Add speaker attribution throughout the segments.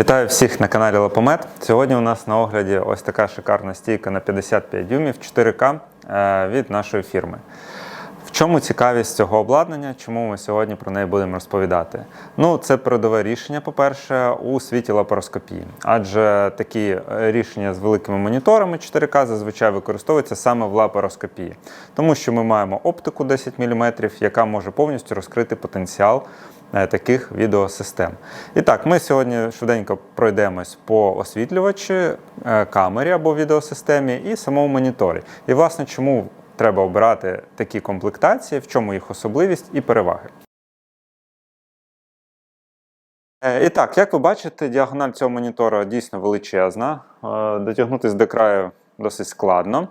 Speaker 1: Вітаю всіх на каналі Лапомет. Сьогодні у нас на огляді ось така шикарна стійка на 55 дюймів 4К е, від нашої фірми. В чому цікавість цього обладнання? Чому ми сьогодні про неї будемо розповідати? Ну, це передове рішення, по-перше, у світі лапароскопії, адже такі е, рішення з великими моніторами 4К зазвичай використовуються саме в лапароскопії, тому що ми маємо оптику 10 мм, яка може повністю розкрити потенціал таких відеосистем. І так, ми сьогодні швиденько пройдемось по освітлювачі, е, камері або відеосистемі і самому моніторі. І, власне, чому треба обирати такі комплектації, в чому їх особливість і переваги. Е, І так, як ви бачите, діагональ цього монітора дійсно величезна. Е, Дотягнутися до краю досить складно.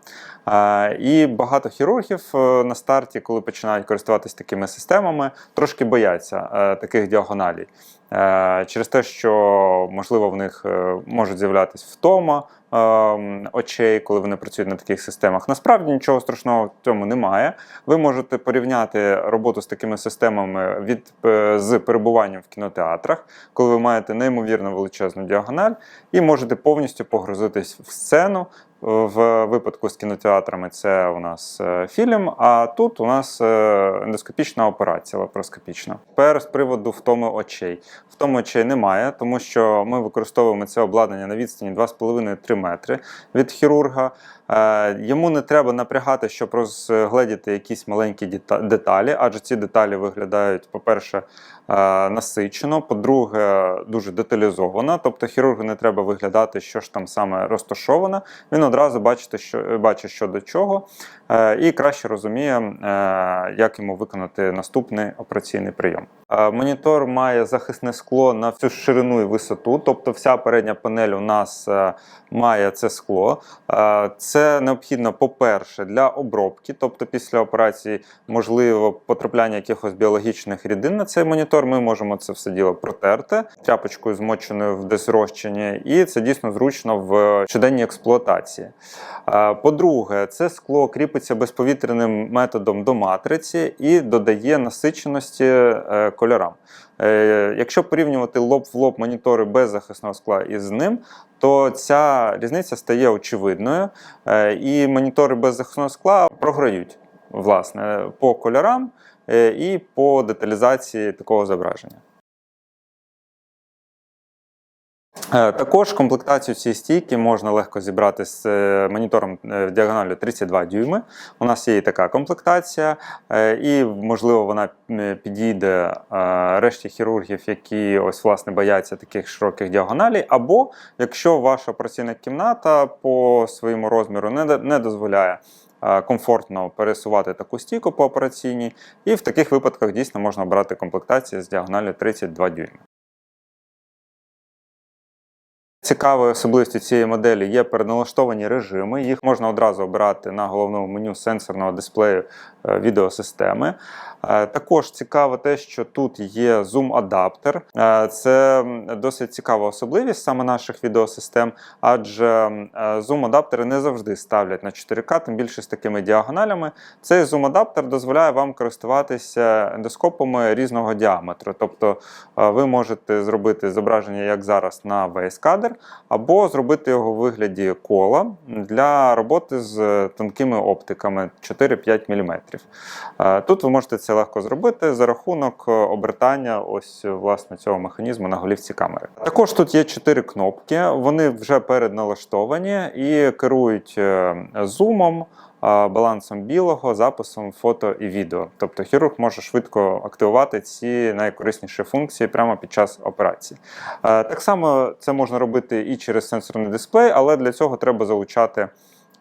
Speaker 1: Е, І багато хірургів е, на старті, коли починають користуватися такими системами, трошки бояться е, таких діагоналей. Е, Через те, що можливо в них можуть з'являтися втома е, очей, коли вони працюють на таких системах. Насправді нічого страшного в цьому немає. Ви можете порівняти роботу з такими системами від з перебуванням в кінотеатрах, коли ви маєте неймовірно величезну діагональ, і можете повністю погрузитись в сцену. В випадку з кінотеатрами це у нас е, фільм, а тут у нас е, ендоскопічна операція лапароскопічна. Тепер з приводу втоми очей. Втоми очей немає, тому що ми використовуємо це обладнання на відстані 2,5-3 метри від хірурга. Е, Йому не треба напрягати, щоб розгледіти якісь маленькі деталі, адже ці деталі виглядають, по-перше, е, насичено, по-друге, дуже деталізовано. Тобто хірургу не треба виглядати, що ж там саме розташовано. Він одразу бачить, що, бачить, що до чого, е, і краще розуміє, як йому виконати наступний операційний прийом. Монітор має захисне скло на всю ширину і висоту, тобто вся передня панель у нас має це скло. Е, Це необхідно, по-перше, для обробки, тобто після операції можливо потрапляння якихось біологічних рідин на цей монітор. Ми можемо це все діло протерти тряпочкою змоченою в десь розчині, і це дійсно зручно в щоденній експлуатації. По-друге, це скло кріпиться безповітряним методом до матриці і додає насиченості е, кольорам. Е, Якщо порівнювати лоб в лоб монітори без захисного скла із ним, то ця різниця стає очевидною, е, і монітори без захисного скла програють власне по кольорам е, і по деталізації такого зображення. Також комплектацію цієї стійки можна легко зібрати з е, монітором е, діагоналю 32 дюйми. У нас є і така комплектація, е, і можливо вона е, підійде е, решті хірургів, які ось власне бояться таких широких діагоналей. Або якщо ваша операційна кімната по своєму розміру не, дозволяє. е, Комфортно пересувати таку стійку по операційній, і в таких випадках дійсно можна обрати комплектацію з діагоналю 32 дюйми. Цікавою особливістю цієї моделі є переналаштовані режими. Їх можна одразу обирати на головному меню сенсорного дисплею е, відеосистеми. Е, Також цікаво те, що тут є зум-адаптер. Е, Це досить цікава особливість саме наших відеосистем, адже зум-адаптери не завжди ставлять на 4К, тим більше з такими діагоналями. Цей зум-адаптер дозволяє вам користуватися ендоскопами різного діаметру. Тобто ви можете зробити зображення, як зараз, на весь кадр, або зробити його в вигляді кола для роботи з тонкими оптиками 4-5 мм. Е, Тут ви можете це легко зробити за рахунок обертання ось власне цього механізму на голівці камери. Також тут є 4 кнопки, вони вже передналаштовані і керують е, зумом. Балансом білого, записом фото і відео. Тобто хірург може швидко активувати ці найкорисніші функції прямо під час операції. Е, Так само це можна робити і через сенсорний дисплей, але для цього треба залучати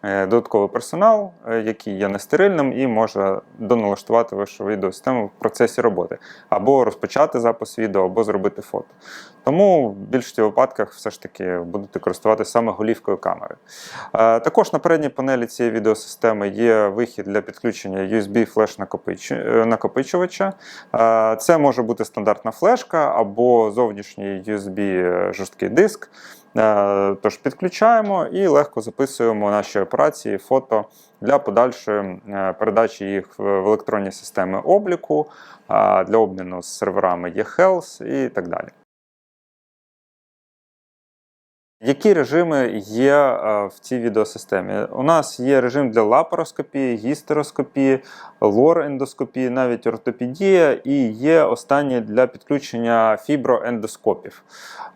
Speaker 1: додатковий персонал, е, який є нестерильним і може доналаштувати вашу відеосистему в процесі роботи, або розпочати запис відео, або зробити фото. Тому в більшості випадках все ж таки будете користуватися саме голівкою камери. Е, Також на передній панелі цієї відеосистеми є вихід для підключення USB флеш накопичувача. Е, Це може бути стандартна флешка або зовнішній USB жорсткий диск. Е, Тож підключаємо і легко записуємо наші операції, фото для подальшої е, передачі їх в електронні системи обліку, для обміну з серверами eHealth і так далі. Які режими є е, в цій відеосистемі? У нас є режим для лапароскопії, гістероскопії, лор-ендоскопії, навіть ортопедія, і є останній для підключення фіброендоскопів.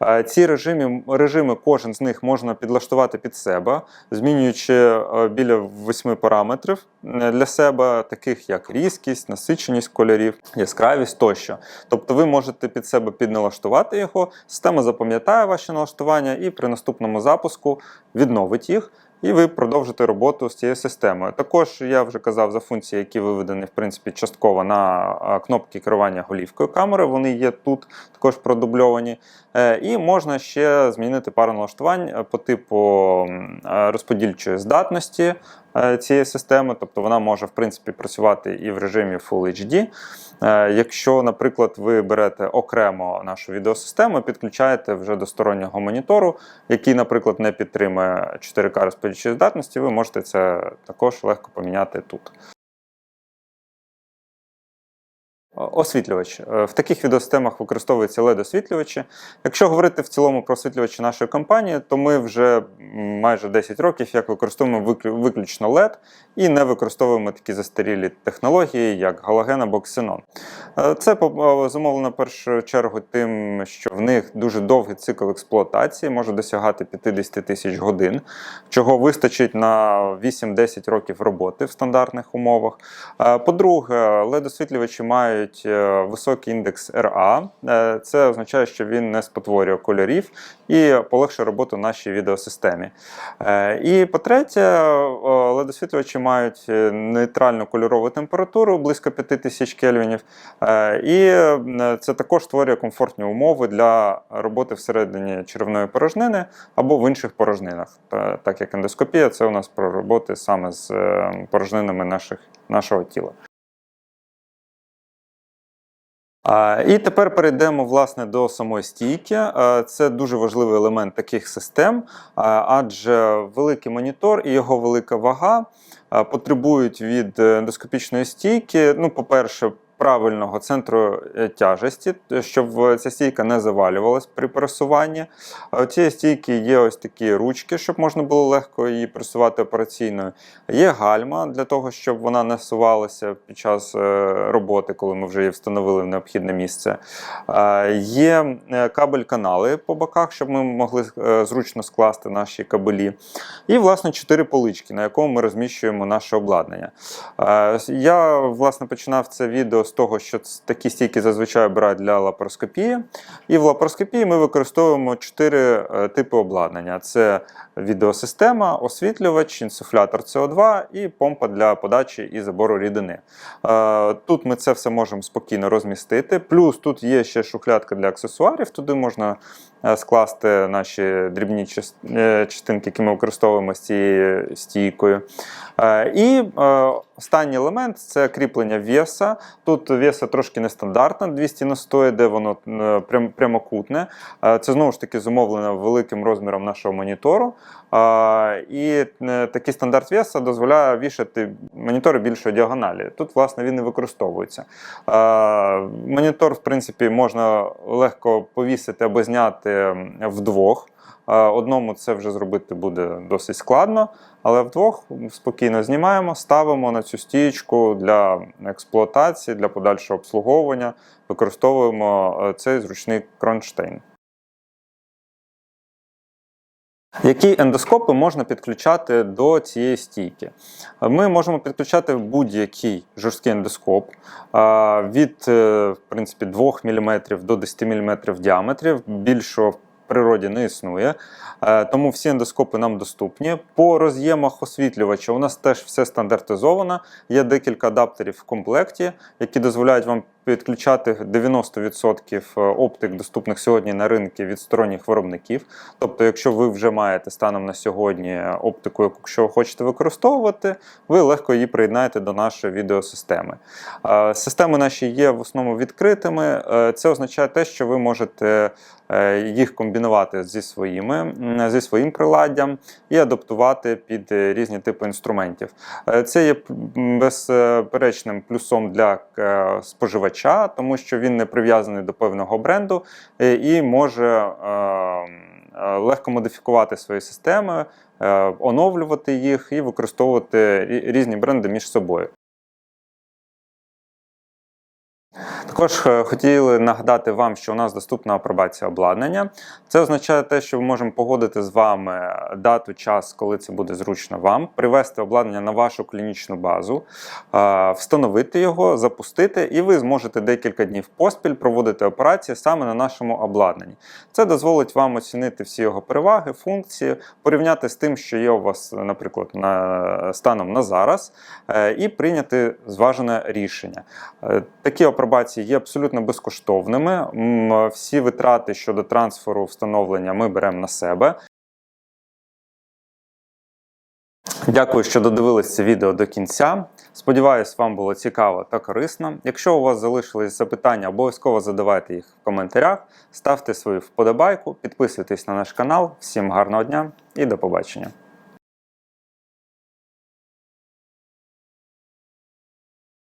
Speaker 1: Е, Ці режими, режими, кожен з них можна підлаштувати під себе, змінюючи е, біля восьми параметрів для себе, таких як різкість, насиченість кольорів, яскравість тощо. Тобто ви можете під себе підналаштувати його, система запам'ятає ваші налаштування і при наступному запуску відновить їх. І ви продовжите роботу з цією системою. Також я вже казав за функції, які виведені в принципі частково на кнопки керування голівкою камери. Вони є тут також продубльовані. Е, І можна ще змінити пару налаштувань е, по типу е, розподільчої здатності цієї системи, тобто вона може в принципі працювати і в режимі Full HD. Е, Якщо, наприклад, ви берете окремо нашу відеосистему, підключаєте вже до стороннього монітору, який, наприклад, не підтримує 4К розподільчої здатності, ви можете це також легко поміняти тут. Освітлювач. Е, В таких відеосистемах використовуються LED-освітлювачі. Якщо говорити в цілому про освітлювачі нашої компанії, то ми вже майже 10 років як використовуємо виключно LED і не використовуємо такі застарілі технології, як галоген або ксенон. Е, Це зумовлено в першу чергу тим, що в них дуже довгий цикл експлуатації, може досягати 50 тисяч годин, чого вистачить на 8-10 років роботи в стандартних умовах. Е, По-друге, LED-освітлювачі мають е, високий індекс RA. Е, Це означає, що він не спотворює кольорів і полегшує роботу нашій відеосистемі. Е, І по-третє, е, мають нейтральну кольорову температуру близько 5000 кельвінів. І це також створює комфортні умови для роботи всередині черевної порожнини або в інших порожнинах. Так як ендоскопія, це у нас про роботи саме з порожнинами наших, нашого тіла. І тепер перейдемо власне до самої стійки. Це дуже важливий елемент таких систем, адже великий монітор і його велика вага потребують від е, ендоскопічної стійки. Ну, по-перше, правильного центру е, тяжесті, щоб е, ця стійка не завалювалась при пересуванні. У цієї стійки є ось такі ручки, щоб можна було легко її пресувати операційною. Є гальма для того, щоб вона не сувалася під час е, роботи, коли ми вже її встановили в необхідне місце. Е, Є е, кабель-канали по боках, щоб ми могли е, зручно скласти наші кабелі. І, власне, чотири полички, на якому ми розміщуємо наше обладнання. Е, Я, власне, починав це відео з того, що такі стійки зазвичай обирають для лапароскопії. І в лапароскопії ми використовуємо чотири е, типи обладнання: це відеосистема, освітлювач, інсуфлятор СО2 і помпа для подачі і забору рідини. Е, Тут ми це все можемо спокійно розмістити. Плюс тут є ще шухлядка для аксесуарів, туди можна скласти наші дрібні е, частинки, які ми використовуємо з цією стійкою. Е, І е, останній елемент це кріплення веса. Тут веса трошки нестандартна, 200 на 100, де воно е, прямокутне. Е, Це знову ж таки зумовлено великим розміром нашого монітору. Е, І е, такий стандарт веса дозволяє вішати монітори більшої діагоналі. Тут, власне, він і використовується. Е, Монітор, в принципі, можна легко повісити або зняти вдвох. Е, Одному це вже зробити буде досить складно, але вдвох спокійно знімаємо, ставимо на цю стієчку для експлуатації, для подальшого обслуговування, використовуємо е, цей зручний кронштейн. Які ендоскопи можна підключати до цієї стійки? Ми можемо підключати будь-який жорсткий ендоскоп від е, в принципі, 2 мм до 10 мм в діаметрі. Більшого в природі не існує. Е, Тому всі ендоскопи нам доступні. По роз'ємах освітлювача у нас теж все стандартизовано. Є декілька адаптерів в комплекті, які дозволяють вам підключати 90% оптик, доступних сьогодні на ринку від сторонніх виробників. Тобто, якщо ви вже маєте станом на сьогодні оптику, яку хочете використовувати, ви легко її приєднаєте до нашої відеосистеми. Е, Системи наші є в основному відкритими. Е, Це означає те, що ви можете е, їх комбінувати зі своїми, зі своїм приладдям і адаптувати під е, різні типи інструментів. Е, Це є безперечним плюсом для е, споживача, тому що він не прив'язаний до певного бренду е, і може. е, е, легко модифікувати свої системи, оновлювати їх і використовувати різні бренди між собою. Також е, хотіли нагадати вам, що у нас доступна апробація обладнання. Це означає те, що ми можемо погодити з вами дату, час, коли це буде зручно вам, привести обладнання на вашу клінічну базу, е, встановити його, запустити, і ви зможете декілька днів поспіль проводити операції саме на нашому обладнанні. Це дозволить вам оцінити всі його переваги, функції, порівняти з тим, що є у вас, наприклад, на станом на зараз, е, і прийняти зважене рішення. Е, Такі апробації є абсолютно безкоштовними. Всі витрати щодо трансферу встановлення ми беремо на себе. Дякую, що додивились це відео до кінця. Сподіваюсь, вам було цікаво та корисно. Якщо у вас залишились запитання, обов'язково задавайте їх в коментарях, ставте свою вподобайку, підписуйтесь на наш канал. Всім гарного дня і до побачення!